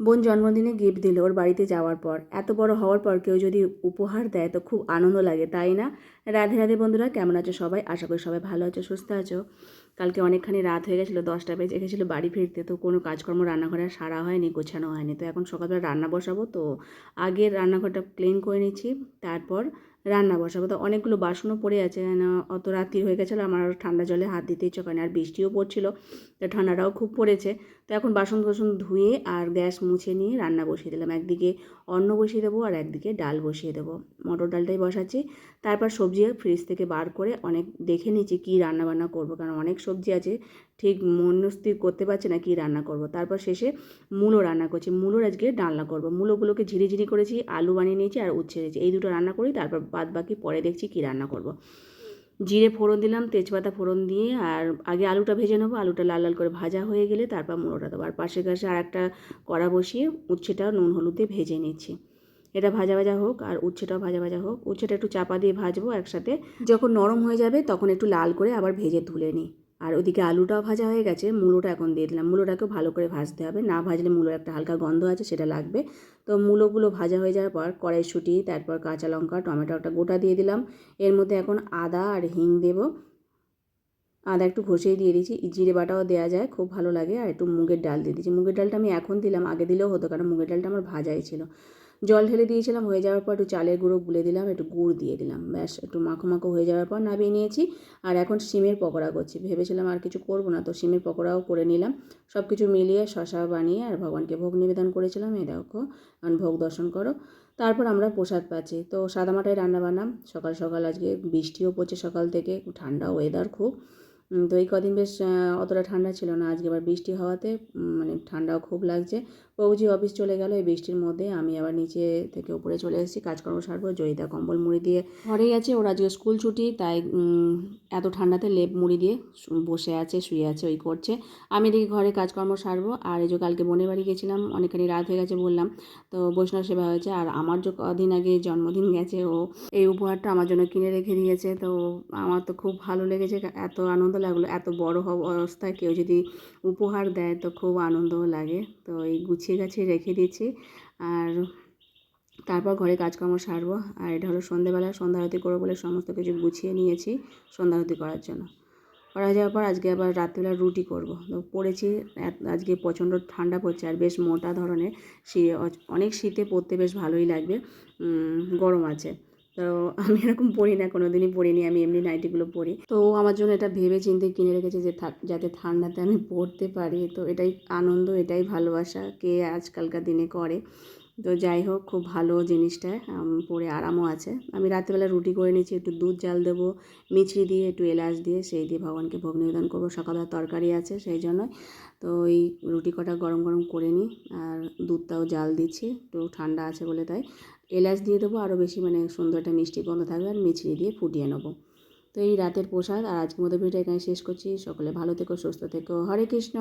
বোন জন্মদিনে গিফট দিল ওর বাড়িতে যাওয়ার পর। এত বড় হওয়ার পর কেউ যদি উপহার দেয় তো খুব আনন্দ লাগে, তাই না? রাধে রাধে বন্ধুরা, কেমন আছো সবাই? আশা করি সবাই ভালো আছো, সুস্থ আছো। কালকে অনেকখানি রাত হয়ে গেছিল, দশটা বেজে গেছিল বাড়ি ফিরতে, তো কোনো কাজকর্ম রান্নাঘরে সারা হয়নি, গোছানো হয়নি। তো এখন সকালবেলা রান্না বসাবো, তো আগে রান্নাঘরটা ক্লিন করে নিচ্ছি, তারপর রান্না বসাবো। তো অনেকগুলো বাসনও পড়ে আছে, কেন অত রাত্রি হয়ে গেছিল, আমার ঠান্ডা জলে হাত দিতে ইচ্ছে করেনি আর বৃষ্টিও পড়ছিল, তো ঠান্ডাটাও খুব পড়েছে। তো এখন বাসন কোসন ধুয়ে আর গ্যাস মুছে নিয়ে রান্না বসিয়ে দিলাম। একদিকে অন্ন বসিয়ে দেবো আর একদিকে ডাল বসিয়ে দেবো। মটর ডালটাই বসাচ্ছি, তারপর সবজি ফ্রিজ থেকে বার করে অনেক দেখে নিচ্ছি কী রান্না বান্না করব, কারণ অনেক সবজি আছে, ঠিক মনস্থির করতে পারছে না কি রান্না করব। তারপর শেষে মূলো রান্না করছি। মূলোর আজকে ডালনা করব। মূলোগুলোকে ঝিরি ঝিরি করেছি, আলু বানিয়ে নিয়েছি আর উচ্ছে নিয়েছি এই দুটো রান্না করি, তারপর বাদ বাকি পরে দেখছি কী রান্না করব। জিরে ফোড়ন দিলাম, তেজপাতা ফোড়ন দিয়ে আর আগে আলুটা ভেজে নেব। আলুটা লাল লাল করে ভাজা হয়ে গেলে তারপর মুড়োটা দেবো। আর পাশে কাছে আর একটা কড়া বসিয়ে উচ্ছেটা নুন হলুদে ভেজে নিচ্ছি। এটা ভাজা ভাজা হোক আর উচ্ছেটাও ভাজা ভাজা হোক। উচ্ছেটা একটু চাপা দিয়ে ভাজবো একসাথে। যখন নরম হয়ে যাবে তখন একটু লাল করে আবার ভেজে তুলে নিই। আর ওদিকে আলুটাও ভাজা হয়ে গেছে, মূলোটা এখন দিয়ে দিলাম। মূলোটাকেও ভালো করে ভাজতে হবে। না ভাজলে মূলোর একটা হালকা গন্ধ আছে, সেটা লাগবে। তো মূলোগুলো ভাজা হয়ে যাওয়ার পর কড়াইশুঁটি, তারপর কাঁচা লঙ্কা, টমেটো টমেটোটা গোটা দিয়ে দিলাম। এর মধ্যে এখন আদা আর হিং দেবো। আদা একটু ঘষেই দিয়ে দিয়েছি জিরে বাটাও দেওয়া যায়, খুব ভালো লাগে। আর একটু মুগের ডাল দিয়ে দিয়েছি মুগের ডালটা আমি এখন দিলাম, আগে দিলেও হতো, কারণ মুগের ডালটা আমার ভাজাই ছিল। জল ঢেলে দিয়েছিলাম, হয়ে যাওয়ার পর একটু চালের গুঁড়ো গুলে দিলাম, একটু গুড় দিয়ে দিলাম, ব্যাস, একটু মাখো মাখো হয়ে যাওয়ার পর নামিয়ে নিয়েছি। আর এখন সিমের পকোড়া করছি। ভেবেছিলাম আর কিছু করব না, তো সিমের পকোড়াও করে নিলাম। সব কিছু মিলিয়ে শশা বানিয়ে আর ভগবানকে ভোগ নিবেদন করেছিলাম, এই দেখো কারণ ভোগ দর্শন করো। তারপর আমরা প্রসাদ পাচ্ছি। তো সাদামাটায় রান্না বানাম সকাল সকাল আজকে বৃষ্টিও পড়ছে সকাল থেকে ঠান্ডা ওয়েদার খুব। তো এই কদিন বেশ অতটা ঠান্ডা ছিল না। আজকে আবার বৃষ্টি হওয়াতে মানে ঠান্ডাও খুব লাগছে। প্রভুজি অফিস চলে গেল। এই বৃষ্টির মধ্যে আমি আবার নিচে থেকে উপরে চলে এসেছি, কাজকর্ম সারবো। জয়িতা কম্বল মুড়ি দিয়ে ঘরেই আছে। ওরা আজকে স্কুল ছুটি, তাই এত ঠান্ডাতে লেপ মুড়ি দিয়ে বসে আছে, শুয়ে আছে, ওই করছে। আমি দেখি ঘরে কাজকর্ম সারবো। আর এই যে কালকে বোনের বাড়ি গেছিলাম, অনেকখানি রাত হয়ে গেছে বললাম। তো বৈষ্ণব সেবা হয়েছে। আর আমার যে কদিন আগে জন্মদিন গেছে, ও এই উপহারটা আমার জন্য কিনে রেখে দিয়েছে। তো আমার তো খুব ভালো লেগেছে। এত আনন্দ লাগল এত বড় অবস্থায় কেউ যদি উপহার দেয় তো খুব আনন্দও লাগে। তো এই গুছিয়ে গাছিয়ে রেখে দিয়েছি আর তারপর ঘরে কাজকর্ম সারবো। আর এটা হলো সন্ধেবেলা সন্ধ্যা আরতি করব বলে সমস্ত কিছু গুছিয়ে নিয়েছি সন্ধ্যা আরতি করার জন্য। করা যাওয়ার পর আজকে আবার রাত্রিবেলা রুটি করব। তো পড়েছি আজকে প্রচণ্ড ঠান্ডা পড়ছে আর বেশ মোটা ধরনের শীত অনেক শীতে পড়তে বেশ ভালোই লাগবে। গরম আছে। তো আমি এরকম পড়ি না কোনো দিনই পড়িনি, আমি এমনি নাইটিগুলো পড়ি। তো আমার জন্য এটা ভেবে চিন্তে কিনে রেখেছে যে যাতে ঠান্ডাতে আমি পড়তে পারি। তো এটাই আনন্দ, এটাই ভালোবাসা কে আজকালকার দিনে করে। তো যাই হোক, খুব ভালো জিনিসটা পরে আরামও আছে। আমি রাত্রেবেলা রুটি করে নিয়েছি, একটু দুধ জাল দেবো, মিছরি দিয়ে, একটু এলাচ দিয়ে, সেই দিয়ে ভগবানকে ভোগ নিবেদন করব। সকালবেলা তরকারি আছে সেই জন্য। তো এই রুটি কটা গরম গরম করে নিই, আর দুধটাও জাল দিচ্ছি, একটু ঠান্ডা আছে বলে তাই। এলাচ দিয়ে দেবো, আরও বেশি মানে সুন্দর একটা মিষ্টি গন্ধ থাকবে, আর মিছরি দিয়ে ফুটিয়ে নেব। তো এই রাতের প্রসাদ, আর আজকের মতো ভিডিও এখানে শেষ করছি। সকলে ভালো থেকো, সুস্থ থেকো। হরে কৃষ্ণ!